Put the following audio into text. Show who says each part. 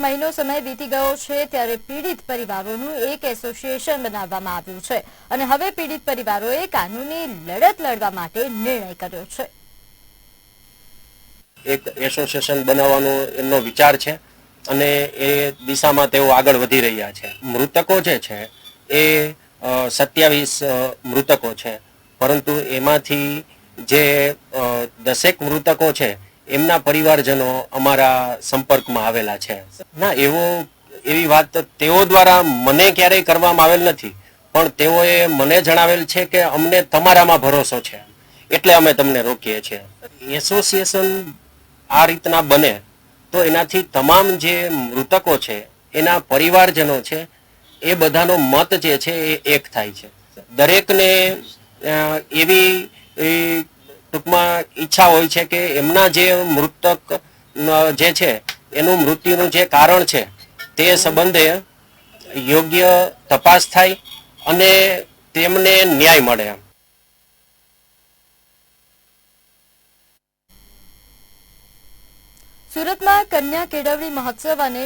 Speaker 1: મહિનો સમય વીતી ગયો છે ત્યારે પીડિત પરિવારોનું એક એસોસિએશન બનાવવામાં આવ્યું છે અને હવે પીડિત પરિવારોએ કાનૂની લડત લડવા માટે નિર્ણય કર્યો છે.
Speaker 2: એક એસોસિએશન બનાવવાનો એમનો વિચાર છે અને એ દિશામાં તેઓ આગળ વધી રહ્યા છે. મૃતકો જે છે એ સત્યાવીસ મૃતકો છે. પરંતુ એમાંથી જે દસેક મૃતકો છે એમના પરિવારજનો અમારા સંપર્કમાં આવેલા છે. ના, એવો, એવી વાત તેઓ દ્વારા મને ક્યારેય કરવામાં આવેલ નથી, પણ તેઓએ મને જણાવેલ છે કે અમને તમારામાં ભરોસો છે, એટલે અમે તમને રોકીએ છીએ. એસોસિએશન આ રીતના બને તો એનાથી તમામ જે મૃતકો છે, એના પરિવારજનો છે, એ બધાનો મત જે છે એ એક થાય છે. દરેકને એવી ટૂંકમાં ઈચ્છા હોય છે કે એમના જે મૃતક જે છે, એનું મૃત્યુનું જે કારણ છે, તે સંબંધે યોગ્ય તપાસ થાય અને તેમને ન્યાય મળે
Speaker 1: સુરતમાં કન્યા કેળવણી મહોત્સવ અને